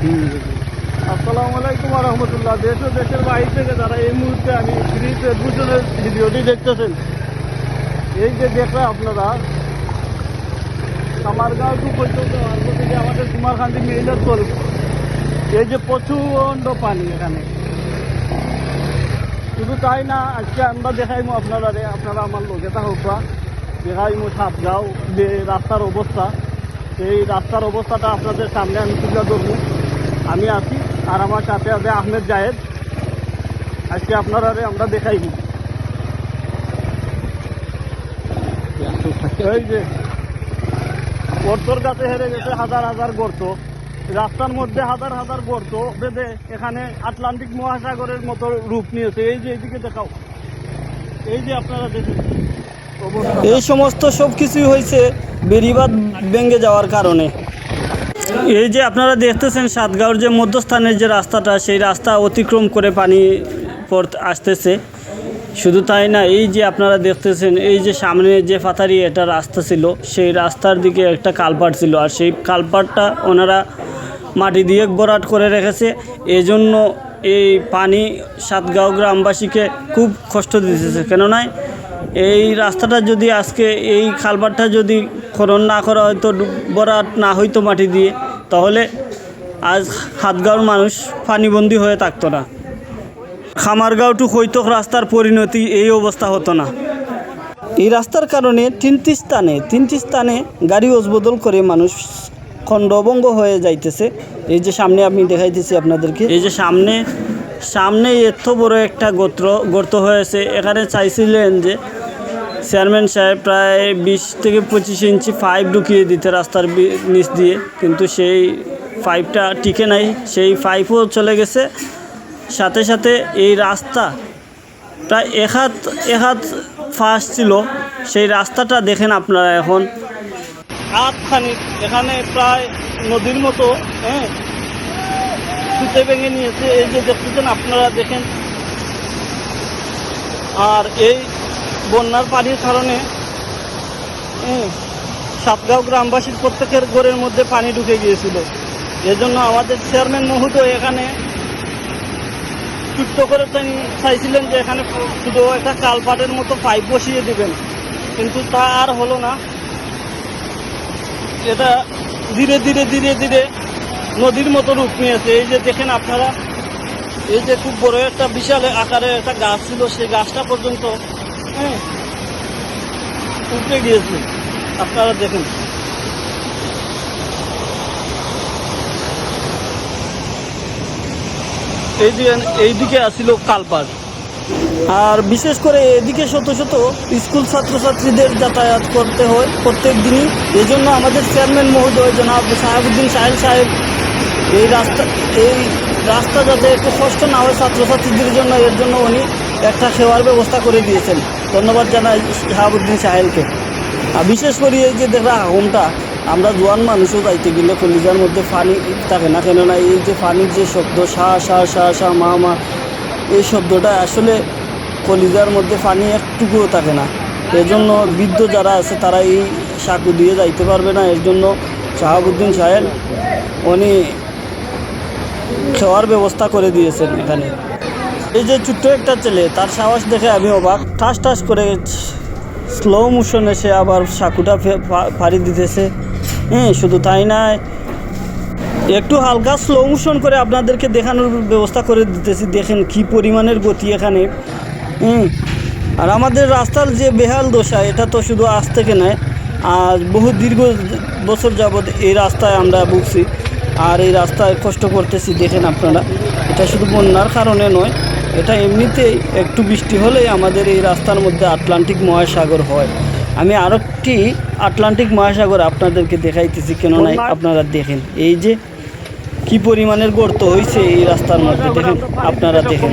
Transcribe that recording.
আসসালামু আলাইকুম রহমতুল্লাহ। দেশ ও দেশের বাইরে থেকে যারা এই মুহূর্তে আমি ফ্রি ফেসবুকের ভিডিওটি দেখতেছেন, এই যে দেখরা আপনারা কামারগাঁও টু পর্যন্ত অল্প থেকে আমাদের কুমারখান্তি মেইলের তল এই যে প্রচণ্ড পানি এখানে। শুধু তাই না, আজকে আমরা দেখাইমু আপনারা আপনারা আমার লোকে থাকুক দেখাইমু সাতগাঁও যে রাস্তার অবস্থা। এই রাস্তার অবস্থাটা আপনাদের সামনে আমি তুলে ধরবো। আমি আছি, আর আমার সাথে আছে আহমেদ জাহেদ আজকে আপনারা আমরা দেখাইব। এই যে, গর্তর কাছে হেরে গেছে হাজার হাজার গর্ত। রাস্তার মধ্যে হাজার হাজার গর্ত বেঁধে এখানে আটলান্টিক মহাসাগরের মতো রূপ নিয়েছে। এই যে, এইদিকে দেখাও। এই যে আপনারা দেখুন। এই সমস্ত সব কিছুই হয়েছে বেরিবাদ ভেঙে যাওয়ার কারণে। এই যে আপনারা দেখতেছেন সাতগাঁওর যে মধ্যস্থানের যে রাস্তাটা, সেই রাস্তা অতিক্রম করে পানি পড়তে আসতেছে। শুধু তাই না, এই যে আপনারা দেখতেছেন, এই যে সামনে যে ফাতারি একটা রাস্তা ছিল, সেই রাস্তার দিকে একটা কালপাট ছিল। আর সেই কালপাটটা ওনারা মাটি দিয়ে ভরাট করে রেখেছে। এজন্য এই পানি সাতগাঁও গ্রামবাসীকে খুব কষ্ট দিতেছে। কেননা, এই রাস্তাটা যদি আজকে, এই খালবারটা যদি খনন না করা হয়তো, বরাট না হইতো মাটি দিয়ে তাহলে আজ হাতগাঁওর মানুষ পানিবন্দি হয়ে থাকতো না। খামারগাঁও টু কৈতক রাস্তার পরিণতি এই অবস্থা হতো না। এই রাস্তার কারণে তিনটি স্থানে তিনটি স্থানে গাড়ি ওজবদল করে মানুষ খণ্ডভঙ্গ হয়ে যাইতেছে। এই যে সামনে আমি দেখাইতেছি আপনাদেরকে। এই যে সামনে সামনে এত বড় একটা গোত্র গর্ত হয়েছে। এখানে চাইছিলেন যে চেয়ারম্যান সাহেব প্রায় বিশ থেকে পঁচিশ ইঞ্চি পাইপ ঢুকিয়ে দিতে রাস্তার নিচ দিয়ে। কিন্তু সেই পাইপটা টিকে নাই। সেই পাইপও চলে গেছে। সাথে সাথে এই রাস্তা প্রায় এক হাত এক হাত ফাঁস ছিল। সেই রাস্তাটা দেখেন আপনারা এখন। আটখানি এখানে প্রায় নদীর মতো হ্যাঁ? সুতে ভেঙে নিয়েছে। এই যে দেখতেছেন, আপনারা দেখেন। আর এই বন্যার পানির কারণে সাতগাঁও গ্রামবাসীর প্রত্যেকের ঘরের মধ্যে পানি ঢুকে গিয়েছিল। এজন্য আমাদের চেয়ারম্যান মহোদয় এখানে চুক্ত করে তিনি চাইছিলেন যে এখানে শুধু একটা কালপাটের মতো পাইপ বসিয়ে দিবেন। কিন্তু তা আর হলো না। এটা ধীরে ধীরে ধীরে ধীরে নদীর মতো রূপ নিয়েছে এই যে দেখেন আপনারা, এই যে খুব বড় একটা বিশাল আকারে একটা গাছ ছিল, সেই গাছটা পর্যন্ত হ্যাঁ উপড়ে গিয়েছে। আপনারা দেখেন। এই দিকে এইদিকে আসছিল কালপাড় আর বিশেষ করে এদিকে শত শত স্কুল ছাত্রছাত্রীদের যাতায়াত করতে হয় প্রত্যেক দিনই। এই জন্য আমাদের চেয়ারম্যান মহোদয় জনাব সাহেবুদ্দিন সাহেল সাহেব এই রাস্তা এই রাস্তা যাতে একটু কষ্ট না হয় ছাত্রছাত্রীদের জন্য, এর জন্য উনি একটা সেবার ব্যবস্থা করে দিয়েছেন। ধন্যবাদ জানাই শাহাবুদ্দিন সাহেলকে। আর বিশেষ করে এই যে দেখা হোমটা আমরা জোয়ান মানুষও যাইতে গেলে কলিজার মধ্যে ফানি থাকে না। কেননা এই যে ফানির যে শব্দ, সা সা সা সা, মা মা, এই শব্দটা আসলে কলিজার মধ্যে ফানি একটুকুও থাকে না। এজন্য বৃদ্ধ যারা আছে, তারা এই সাঁকু দিয়ে যাইতে পারবে না। এর জন্য শাহাবুদ্দিন সাহেব উনি খাওয়ার ব্যবস্থা করে দিয়েছেন এখানে। এই যে ছোট্ট একটা ছেলে, তার সাহস দেখে আমি অবাক। ঠাস ঠাস করে স্লো মোশনে সে আবার সাঁকুটা ফে- পা- দিতেছে। হ্যাঁ শুধু তাই নয়, একটু হালকা স্লো মোশন করে আপনাদেরকে দেখানোর ব্যবস্থা করে দিতেছি। দেখেন কি পরিমাণের গতি এখানে। হুম আর আমাদের রাস্তার যে বেহাল দশা, এটা তো শুধু আজ থেকে নয় আর বহু দীর্ঘ বছর যাবৎ এই রাস্তায় আমরা ভুগছি। আর এই রাস্তায় কষ্ট করতেছি, দেখেন আপনারা। এটা শুধু বন্যার কারণে নয় এটা এমনিতেই একটু বৃষ্টি হলেই আমাদের এই রাস্তার মধ্যে আটলান্টিক মহাসাগর হয়। আমি আরেকটি আটলান্টিক মহাসাগর আপনাদেরকে দেখাইতেছি কেননা আপনারা দেখেন। এই যে কি পরিমাণের গর্ত হয়েছে এই রাস্তার মধ্যে দেখেন আপনারা দেখেন।